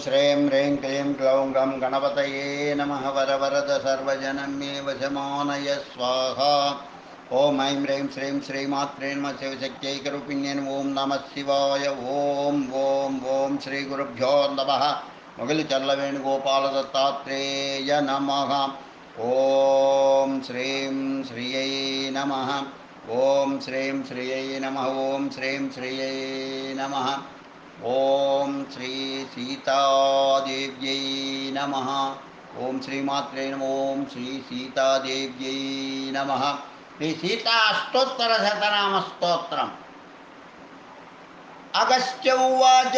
श्रीं ह्रीं क्लीं ग्लौं गं गणपतये नमः वरवरद सर्वजनं मे वशमानय स्वाहा। ॐ ऐं ह्रीं श्रीं श्रीमात्रे नमः शिवशक्त्यैकरूपिण्यन् ॐ नमः शिवाय। ॐ ॐ ॐ श्रीगुरुभ्यो नमः। मुगलिचल्लवेणुगोपालदत्तात्रेय नमः। ॐ श्रीं श्रियै नमः। ॐ श्रीं श्रियै नमः। ॐ श्रीं श्रियै नमः। ॐ श्री सीतादेव्यै नमः। ॐ श्रीमात्रे नमः ॐ श्री सीतादेव्यै नमः। श्री सीताष्टोत्तरशतनामस्तोत्रम् अगस्त्य उवाच,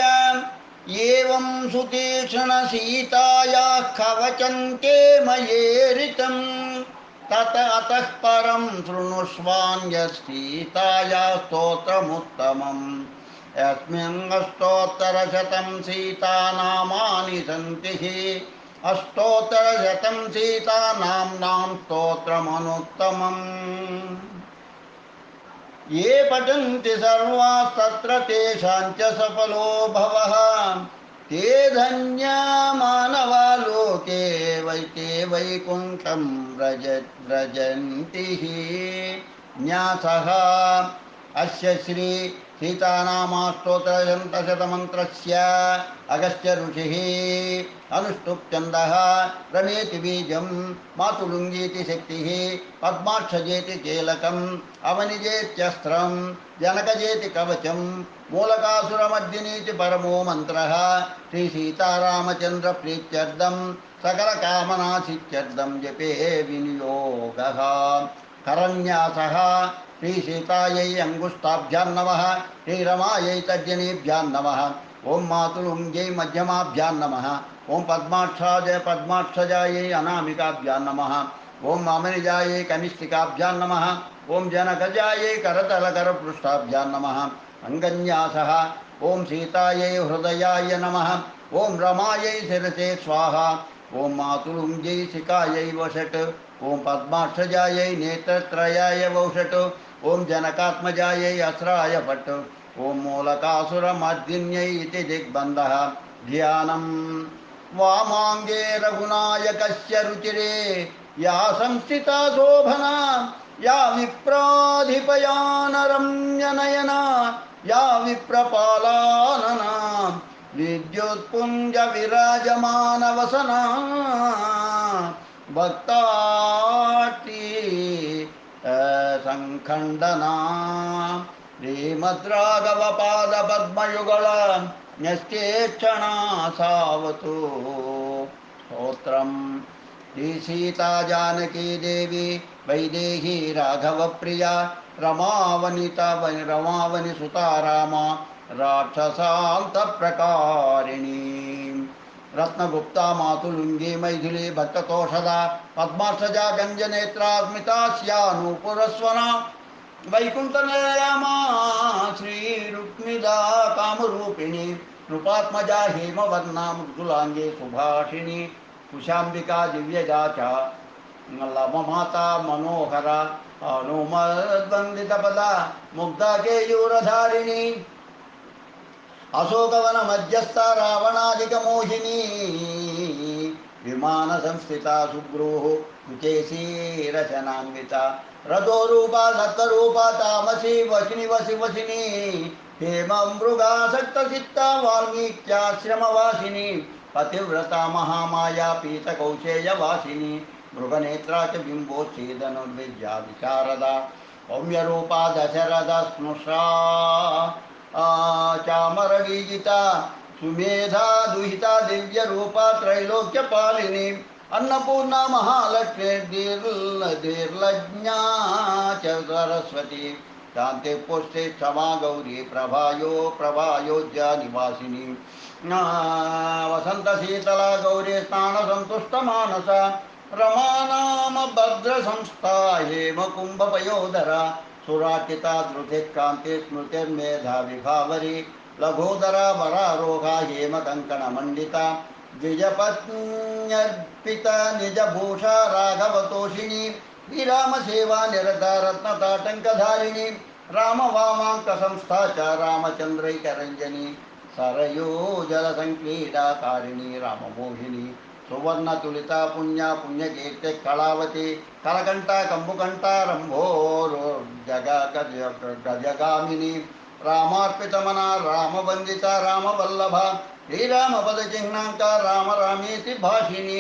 एवं सुतीक्ष्णसीतायाः कवचन्ते मयेरितं तत अतः परं शृणुष्वान्यसीताया स्तोत्रमुत्तमम्। यस्मिन्नस्तोत्तरशतं सीतानामानि सन्ति। अष्टोत्तरशतं सीतानाम्नां स्तोत्रमनुत्तमम्। ये पठन्ति सर्वास्तत्र तेषां च सफलो भवः। ते धन्या मानवा लोके वै ते वैकुण्ठं व्रज व्रजन्ति। न्यासः अस्य श्री सीतानामास्तोत्रशतमन्त्रस्य अगस्त्य ऋषिः अनुष्टुप्छन्दः रमेति बीजं मातुलुङ्गीति शक्तिः पद्माक्षजेति कीलकम् अवनिजेत्यस्त्रं जनकजेति कवचं मूलकासुरमर्दिनीति परमो मन्त्रः श्रीसीतारामचन्द्रप्रीत्यर्थं सकलकामनासित्यर्थं जपे विनियोगः करन्यासः, श्रीसीतायै अङ्गुष्ठाभ्यां नमः, श्रीरमायै तर्जनीभ्यां नमः। ॐ मातुलुङ्ग्यै मध्यमाभ्यां नमः। ॐ पद्माक्षाय अनामिकाभ्यां नमः। ॐ अमनिजायै नमः। ॐ जनकजायै करतलकरपृष्ठाभ्यां नमः। अङ्गन्यासः, ॐ सीतायै हृदयाय नमः। ॐ रमायै शिरसे स्वाहा। ॐ मातुलुङ्ग्यै शिखायै वषट्। ॐ पद्माक्षजायै नेत्रत्रयाय वौषट् ॐ जनकात्मजायै अस्राय फट् ॐ मूलकासुरमर्दिन्यै इति दिग्बन्धः। ध्यानं वामाङ्गे रघुनायकस्य रुचिरे, या संस्थिता शोभना, या विप्राधिपयानरम्यनयना, या विप्रपालानना विद्युत्पुञ्ज विराजमानवसना भक्ताटी सङ्खण्डना श्रीमद्राघवपादपद्मयुगल न्यस्तेक्षणा सावतु स्तोत्रम् श्रीसीता जानकी देवी, वैदेही राघवप्रिया, रमावनिता रमावनिसुता रामा राक्षसान्तप्रकारिणी। रत्नगुप्ता मातुलुङ्गी मैथिली भक्ततोषदा पद्मार्षजा गञ्जनेत्रा स्मिता स्यानुपुरस्वना वैकुण्ठनयमा श्रीरुक्मिदा कामरूपिणी, नृपात्मजा, हेमवर्णा, मृदुलाङ्गे, सुभाषिणी, कुशाम्बिका, दिव्यजा च लवमाता मनोहरा हनुमद्वन्दितपदा मुग्धा, केयूरधारिणी अशोकवन मध्यस्थ रावणादिकमोहिनी। विमान संस्थिता सुग्रोः कुचेशी रचनान्विता। रथोरूपा सत्तरूपा तामसी वशिनि वसि वशिनी हेममृगासक्तचित्ता वाल्मीक्याश्रमवासिनी। पतिव्रता, महामाया, पीतकौशेयवासिनी। मृगनेत्रा च बिम्बोच्छेदनुर्विद्या विशारदा। सौम्यरूपा दशरथ स्नुषा। चामरवीजिता सुमेधा, दुहिता, दिव्यरूपा, त्रैलोक्यपालिनी, अन्नपूर्णा महालक्ष्मीर्दीर्लज्ञा च सरस्वती शान्ति पुष्टे क्षमा गौरी प्रभायो प्रभायोज्या निवासिनी। वसन्तशीतला गौरी स्नानसन्तुष्टमानसा रमा नाम भद्रसंस्था हेमकुम्भपयोधरा सुराटिता सुराचिता स्मृतिर्मेधा विभावी लघोदरा वरारोहा हेमकङ्कणमण्डिता। द्विजपत्न्यर्पिता निजभूषा राघवतोषिणी। श्रीरामसेवा निरता रत्नताटङ्कधारिणी। रामवामाङ्कसंस्था च रामचन्द्रैकरञ्जनी। सरयो जलसङ्क्रीडाकारिणी राममोहिनी। सुवर्ण तुलिता पुण्य पुण्य कीर्ति कलावती कलकंटा कंबुकंटा रंभो गजगामिनी, रामार्पितमना राम वंदिता राम वल्लभा श्रीराम पद चिह्नांका राम रामेति भाषिनी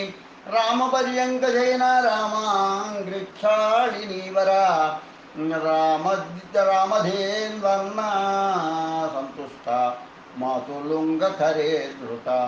राम पर्यंक जयना रामांग्रिक्षाणिनी वरा, राम, रामधेन वन्ना संतुष्टा मातुलुंग खरे द्रुता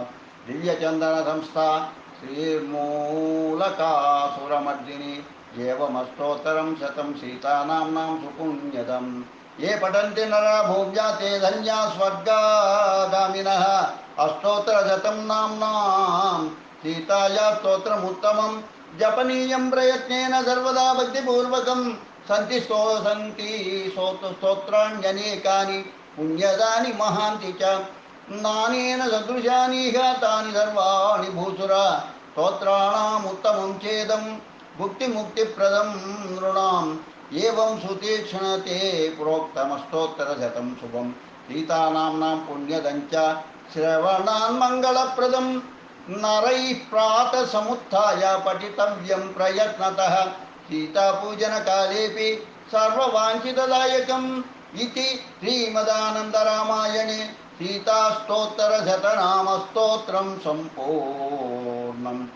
दिव्य चंदन संस्था श्रीमूलकासुरमर्दिनि एवमष्टोत्तरं शतं सीतानाम्नां सुपुण्यदं ये पठन्ति नरा भूम्या ते धन्या स्वर्गागामिनः। अष्टोत्तरशतं नाम्नां सीताया स्तोत्रमुत्तमं। जपनीयं प्रयत्नेन सर्वदा भक्तिपूर्वकं। सन्ति स्तो सन्ति स्तोत्राण्यनेकानि। पुण्यदानि महान्ति च। दानेन सदृशानीह तानि सर्वाणि भूसुर स्तोत्राणामुत्तमं चेदं, भुक्तिमुक्तिप्रदं नृणाम्। एवं सुतीक्ष्ण ते प्रोक्तमस्तोत्तरशतं शुभं। सीतानाम्नां पुण्यदं च श्रवणान्मङ्गलप्रदं नरैः प्रातसमुत्थाय पठितव्यं प्रयत्नतः। सीतापूजनकालेऽपि सर्ववाञ्छितदायकम् इति श्रीमदानन्दरामायणे। सीतास्तोत्तरशतनामस्तोत्रं सम्पूर्णम्।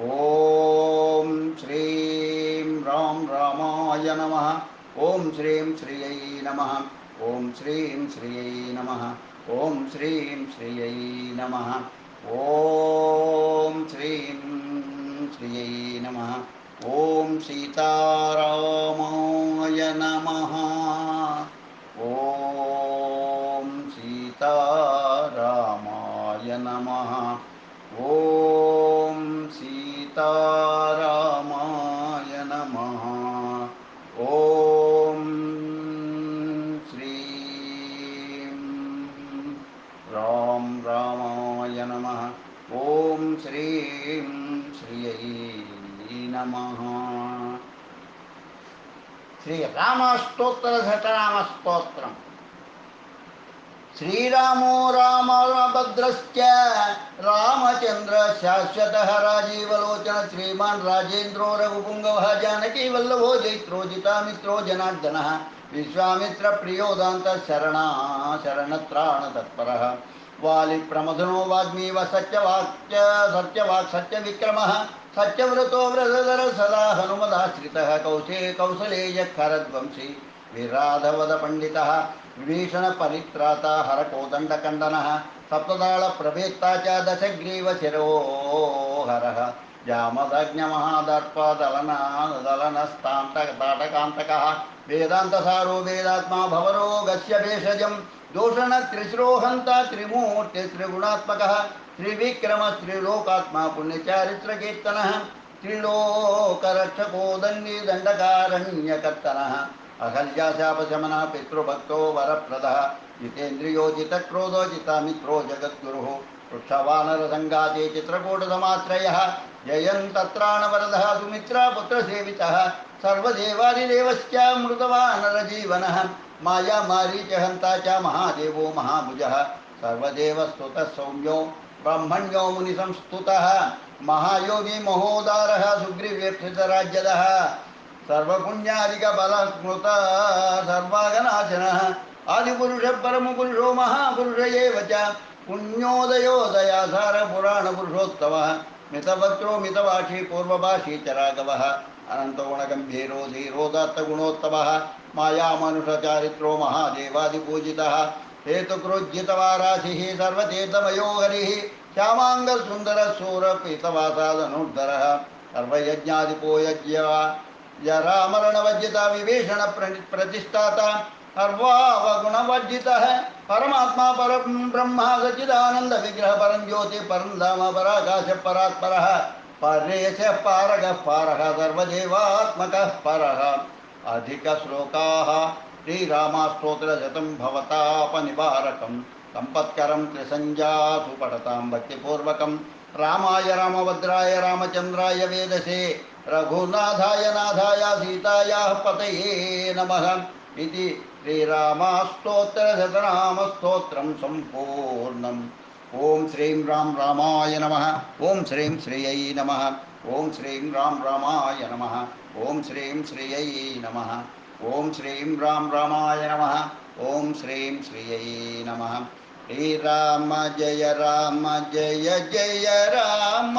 ॐ श्रीं रां रामाय नमः। ॐ श्रीं श्रियै नमः। ॐ श्रीं श्रियै नमः। ॐ श्रीं श्रियै नमः। ॐ श्रीं श्रियै नमः। ॐ सीतारामाय नमः। ॐ सीतारामाय नम। ॐ सीतारामाय नमः। ॐ श्रीं राम रामाय नमः। ॐ श्रीं श्रियै नमः। श्रीरामस्तोत्रघटरामस्तोत्रम् श्रीरामो रामचंद्र शाश्वत राजीव लोचन श्रीमान राजेन्द्रो मित्रो जानकीवल्लभो जैत्रो शरण तत् विश्वामित्रप्रियोदान्तः शरणा शरणत्राणतत्परः वालिप्रमथनो वाग्मीव सत्यवाक्य सत्यवाक् सत्यविक्रमः सत्यव्रतो व्रतधर सदा हनुमदाश्रि कौशे कौसलेयः खरद्वंशी विराधवद पंडितः विभीषण परित्राता हर विराधवदपण्डितः कंदन सप्तदाल प्रभेत्ता च दशग्रीवशिरोहरः वेदांत सारो वेदात्मा भवरोगस्य भेषजं दोषणत्रिश्रोहन्ता त्रिमूर्तित्रिगुणात्मकः त्रिविक्रमस्त्रिलोकात्मा पुण्यचारित्रकीर्तनः त्रिलोकरक्षकोदण्डी दंडकारण्यकर्तन अहल्याशापशमनः पितृभक्तो वरप्रदः जितेन्द्रियोजितक्रोधो जितामित्रो जगद्गुरुः। वृक्षवानरसङ्गाते चित्रकूटसमाश्रयः, जयन्तत्राणवरदः सुमित्रापुत्रसेवितः सर्वदेवादिदेवश्च मृतवानरजीवनः। मायामारीच हन्ता च महादेवो महाभुज। सर्वदेवस्तुतः सौम्यो ब्रह्मण्यो मुनिसंस्तुतः। महायोगी महोदारः सुग्रीवेक्षितराज्यदः सर्वपुण्यादिक बलस्मृत सर्वागनाशन आदिपुरुष परम पुरुषो महापुरुष एव च। पुण्योदयोदयाधार पुराणपुरुषोत्तमः मितवक्त्रो मितभाषी पूर्वभाषी च राघव। राघवः अनन्तगुणगम्भीरो धीरोदात्तगुणोत्तमः मायामनुषचारित्रो महादेवादिपूजितः। हेतुक्रोज्जितवाराशिः सर्वतीर्थमयो हरिः। श्यामाङ्गसुन्दरसूरपीतवासादनुर्धरः सर्वयज्ञादिपो यज्ञ। जरामरणवज्जिता विभीषण प्रतिष्ठाता सर्वावगुणवर्जितः परमात्मा परं ब्रह्मा सच्चिदानन्दविग्रह परं ज्योति परं धाम पराकाश परात्परः पारगः पारः, सर्वदेवात्मकः परः। अधिकश्लोकाः श्रीरामास्तोत्रशतं भवतापनिवारकं सम्पत्करं त्रिसञ्जासु पठतां भक्तिपूर्वकं रामाय, रामभद्राय, रामचन्द्राय वेदसे। रघुनाथाय नाथाय सीतायाः पतये नमः इति श्रीरामास्तोत्रशतनामस्तोत्रं सम्पूर्णम् ॐ श्रीं राम रामाय नमः, ॐ श्रीं श्रियै नमः, ॐ श्रीं राम रामाय नमः, ॐ श्रीं श्रियै नमः, ॐ श्रीं राम रामाय नमः, ॐ श्रीं श्रियै नमः। श्रीराम जय राम, जय जय राम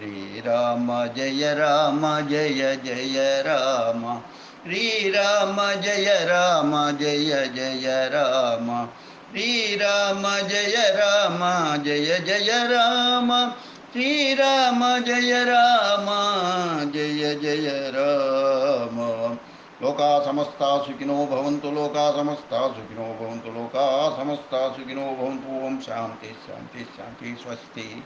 श्रीराम, जय राम, जय जय राम। श्रीराम, जय राम, जय जय राम। श्रीराम, जय राम, जय जय राम। श्रीराम, जय राम, जय जय राम। लोका समस्ता सुखिनो भवन्तु, लोका समस्ता सुखिनो भवन्तु, लोका समस्ता सुखिनो भवन्तु। ओम शांति शांति शांति, स्वस्ति।